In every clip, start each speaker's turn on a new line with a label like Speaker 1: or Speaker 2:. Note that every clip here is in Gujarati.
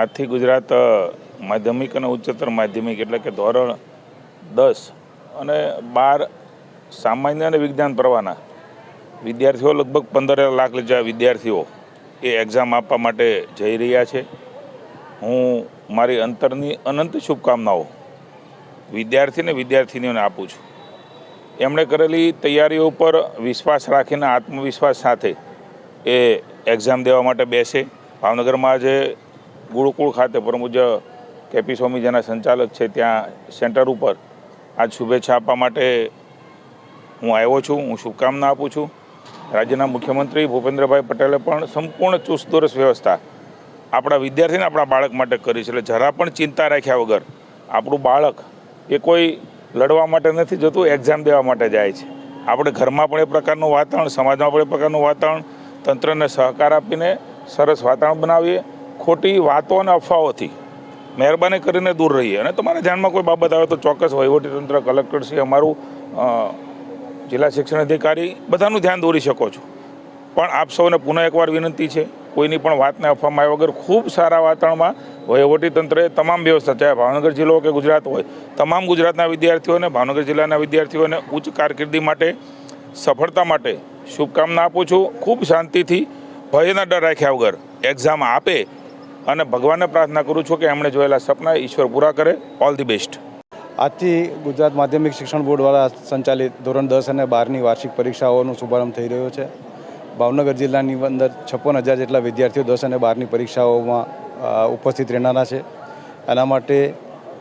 Speaker 1: આજથી ગુજરાત માધ્યમિક અને ઉચ્ચતર માધ્યમિક એટલે કે ધોરણ દસ અને બાર સામાન્ય અને વિજ્ઞાન પ્રવાહના વિદ્યાર્થીઓ લગભગ પંદર લાખ જેવા વિદ્યાર્થીઓ એ એક્ઝામ આપવા માટે જઈ રહ્યા છે. હું મારી અંતરની અનંત શુભકામનાઓ વિદ્યાર્થીને વિદ્યાર્થીનીઓને આપું છું. એમણે કરેલી તૈયારીઓ ઉપર વિશ્વાસ રાખીને આત્મવિશ્વાસ સાથે એ એક્ઝામ દેવા માટે બેસે. ભાવનગરમાં આજે ગુરુકુળ ખાતે પરમ પૂજ્ય કેપી સ્વામી જેના સંચાલક છે ત્યાં સેન્ટર ઉપર આજ શુભેચ્છા આપવા માટે હું આવ્યો છું. હું શુભકામના આપું છું. રાજ્યના મુખ્યમંત્રી ભૂપેન્દ્રભાઈ પટેલે પણ સંપૂર્ણ ચુસ્ત દુરસ્ત વ્યવસ્થા આપણા વિદ્યાર્થીને આપણા બાળક માટે કરી છે. એટલે જરા પણ ચિંતા રાખ્યા વગર આપણું બાળક એ કોઈ લડવા માટે નથી જતું એક્ઝામ દેવા માટે જાય છે. આપણે ઘરમાં પણ એ પ્રકારનું વાતાવરણ, સમાજમાં પણ એ પ્રકારનું વાતાવરણ, તંત્રને સહકાર આપીને સરસ વાતાવરણ બનાવીએ. ખોટી વાતો અને અફવાઓથી મહેરબાની કરીને દૂર રહીએ. અને તમારા ધ્યાનમાં કોઈ બાબત આવે તો ચોક્કસ વહીવટીતંત્ર કલેક્ટરશ્રી અમારું જિલ્લા શિક્ષણ અધિકારી બધાનું ધ્યાન દોરી શકો છો. પણ આપ સૌને પુનઃ એકવાર વિનંતી છે, કોઈની પણ વાતને અફવામાં આવ્યા વગર ખૂબ સારા વાતાવરણમાં વહીવટીતંત્રએ તમામ વ્યવસ્થા, ચાહે ભાવનગર જિલ્લો કે ગુજરાત હોય, તમામ ગુજરાતના વિદ્યાર્થીઓને, ભાવનગર જિલ્લાના વિદ્યાર્થીઓને ઉચ્ચ કારકિર્દી માટે, સફળતા માટે શુભકામના આપું છું. ખૂબ શાંતિથી ભયના ડર રાખ્યા વગર એક્ઝામ આપે અને ભગવાનને પ્રાર્થના કરું છું કે એમણે જોયેલા સપના ઈશ્વર પૂરા કરે. ઓલ ધી બેસ્ટ
Speaker 2: આજથી ગુજરાત માધ્યમિક શિક્ષણ બોર્ડ દ્વારા સંચાલિત ધોરણ દસ અને બારની વાર્ષિક પરીક્ષાઓનો શુભારંભ થઈ રહ્યો છે. ભાવનગર જિલ્લાની અંદર છપ્પન હજાર જેટલા વિદ્યાર્થીઓ દસ અને બારની પરીક્ષાઓમાં ઉપસ્થિત રહેનારા છે. એના માટે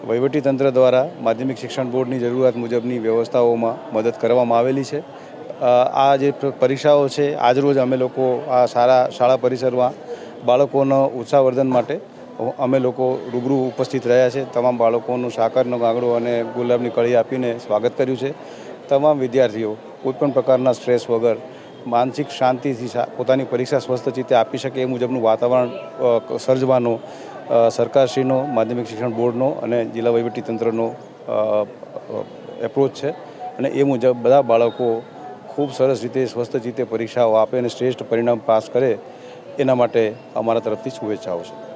Speaker 2: વહીવટીતંત્ર દ્વારા માધ્યમિક શિક્ષણ બોર્ડની જરૂરિયાત મુજબની વ્યવસ્થાઓમાં મદદ કરવામાં આવેલી છે. આ જે પરીક્ષાઓ છે આજરોજ અમે લોકો આ સારા, શાળા પરિસરમાં બાળકોનો ઉત્સાહવર્ધન માટે અમે લોકો રૂબરૂ ઉપસ્થિત રહ્યા છે. તમામ બાળકોનું સાકરનો ગાંગડો અને ગુલાબની કળી આપીને સ્વાગત કર્યું છે. તમામ વિદ્યાર્થીઓ કોઈપણ પ્રકારના સ્ટ્રેસ વગર માનસિક શાંતિથી પોતાની પરીક્ષા સ્વસ્થ રીતે આપી શકે એ મુજબનું વાતાવરણ સર્જવાનો સરકારશ્રીનો, માધ્યમિક શિક્ષણ બોર્ડનો અને જિલ્લા વહીવટીતંત્રનો એપ્રોચ છે. અને એ મુજબ બધા બાળકો ખૂબ સરસ રીતે સ્વસ્થ રીતે પરીક્ષાઓ આપે અને શ્રેષ્ઠ પરિણામ પાસ કરે એના માટે અમારા તરફથી શુભેચ્છાઓ છે.